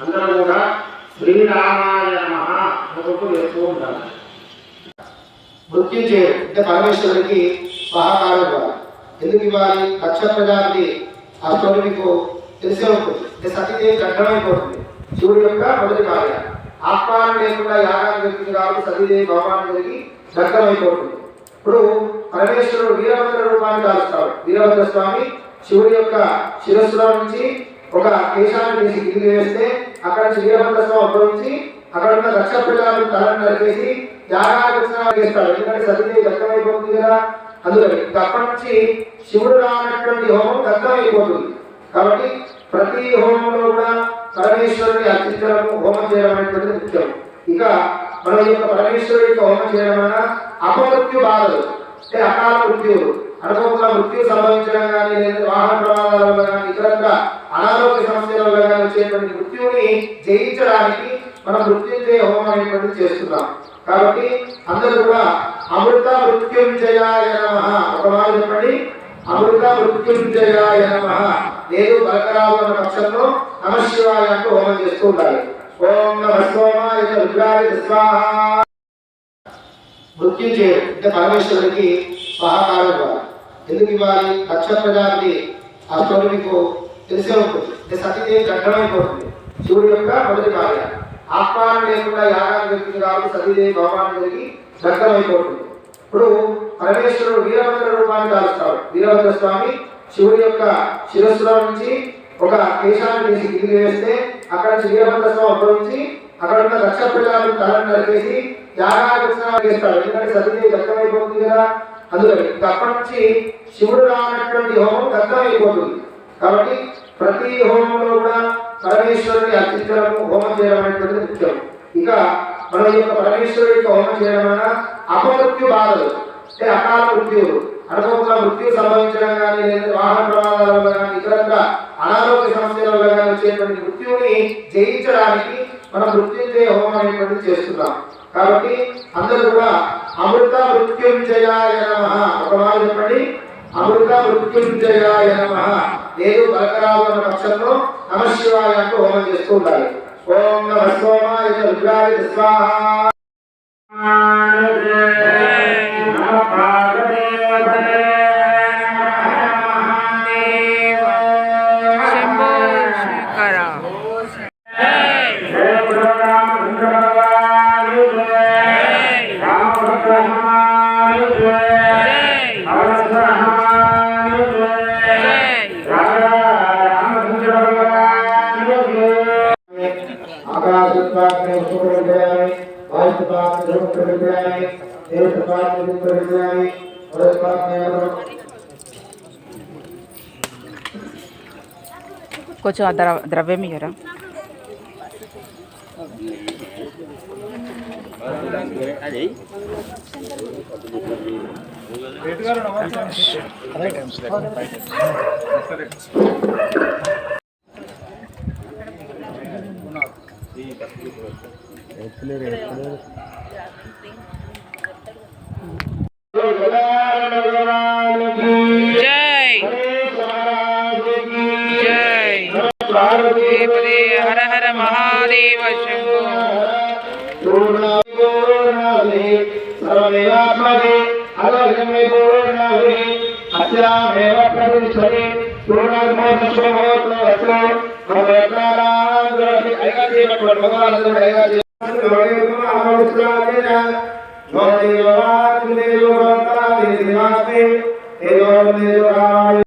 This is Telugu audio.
అందరూ కూడా శ్రీరామాయ నమః అనుకుంటూ వేస్తూ ఉండాలి మృత్యుంజయ అంటే పరమేశ్వరుడికి సహకారం ఇవ్వాలి ఎందుకు ఇవ్వాలి? దక్ష ప్రజాపతి మీకు తెలిసే ఉంటుంది. అంటే సతీదేవి దగ్ధమైపోతుంది శివుడి యొక్క మొదటి భార్య ఆహ్వానం లేకుండా యాగాన్ని జరుగుతుంది కాబట్టి సతీదేవి భగవాన్ జరిగి దగ్ధమైపోతుంది ఇప్పుడు పరమేశ్వరుడు వీరభద్ర రూపాన్ని దాల్చుతాడు వీరభద్ర స్వామి శివుడి యొక్క శిరస్సులో నుంచి ఒక కేశాన్ని తీసి కిందికి వేస్తే అక్కడ నుంచి వీరభద్ర స్వామి ఉద్భవించి అక్కడ ఉన్న లక్ష పిల్లలు తలను నరికేసి యాగానికి చేస్తారు చేస్తాడు. ఎందుకంటే సతీదేవి దగ్ధమైపోతుంది కదా? అందుకని అప్పటి నుంచి శివుడు రానటువంటి హోమం దగ్ధమైపోతుంది కాబట్టి ప్రతి హోమంలో కూడా పరమేశ్వరుని అర్చించడము హోమం చేయడం అనేటువంటిది ముఖ్యం. ఇక మనం ఈ యొక్క పరమేశ్వరుడి యొక్క హోమం చేయడం వలన అపమృత్యు బాధలు అంటే అకాల మృత్యువులు అనుకోకుండా మృత్యు సంభవించడం కానీ లేదా వాహన ప్రమాదాల వల్ల కానీ ఇతరంగా అనారోగ్య సమస్యల వల్ల కానీ వచ్చేటువంటి మృత్యువుని జయించడానికి మనం మృత్యుంజయ హోమం అనేటువంటిది చేస్తున్నాం. కాబట్టి అందరూ కూడా అమృత మృత్యుంజయాయ నమ. ఒక చెప్పండి? అమృత మృత్యుంజయాయ నమ. లేదు పలకరాలు అన్న పక్షంలో నమ శివాయ అంటూ హోమం చేస్తూ ఉండాలి. ఓం నమ సోమాయ రుద్రాయ స్వాహ. మృత్యుంజయం అంటే పరమేశ్వరుడికి సహకారం ఇవ్వాలి. ఎందుకు ఇవ్వాలి? దక్ష ప్రజాపతి ఆ స్టోరీ మీకు తెలిసే ఉంటుంది. అంటే సతీదేవి దగ్ధమైపోతుంది శివుడి యొక్క మొదటి భార్య ఆహ్వానం లేకుండా యాగాన్ని జరిపించిన కాబట్టి సతీదేవి భగవాన్ జరిగి దగ్ధమైపోతుంది. ఇప్పుడు పరమేశ్వరుడు వీరభద్ర రూపాన్ని దాల్స్తాడు వీరభద్ర స్వామి శివుడి యొక్క శిరస్సులో నుంచి ఒక కేశాన్ని తీసి గిరి వేస్తే అక్కడ నుంచి వీరభద్ర స్వామి ఉపయోగించి అక్కడ ఉన్న దక్ష ప్రజలను తలను నరికేసి యాగానికి చేస్తాడు. ఎందుకంటే సతీదేవి దగ్ధమైపోతుంది కదా. అందులో ఇంకా అప్పటి నుంచి శివుడు రానటువంటి హోమం దగ్ధమైపోతుంది. కాబట్టి ప్రతి హోమంలో కూడా పరమేశ్వరుని అర్చించడము హోమం చేయడం అనేటువంటిది ముఖ్యం. ఇక మన ఈ యొక్క పరమేశ్వరుడి యొక్క హోమం చేయడం వలన అపమృత్యు బాధలు అంటే అకాల మృత్యువులు అనుకోకుండా మృత్యు సంభవించడం కానీ లేదా వాహన ప్రమాదాల వల్ల కానీ ఇతరంగా అనారోగ్య సమస్యల వల్ల కానీ వచ్చేటువంటి మృత్యువుని జయించడానికి మనం మృత్యుంజయ హోమం అనేటువంటిది చేస్తున్నాం. కాబట్టి అందరూ కూడా అమృత మృత్యుంజయాయ నమ. ఒక మాట చెప్పండి? అమృత మృత్యుంజయాయ నమ. లేదు పలకరాలు అన్న పక్షంలో నమ అంటూ హోమం చేస్తూ ఉండాలి. ఓం నమ సోమాయ రుద్రాయ స్వాహ. కొంచెం ఆ ద్రవ ద్రవ్యం ఇయ్యరా? జై. జై. దేవదే హర హర మహాదేవ శంభో. అస్యామేవ భగవత్నారాయణ పట్టుకోండి భగవాన్ ఐగాది దేవ దేవ దేవ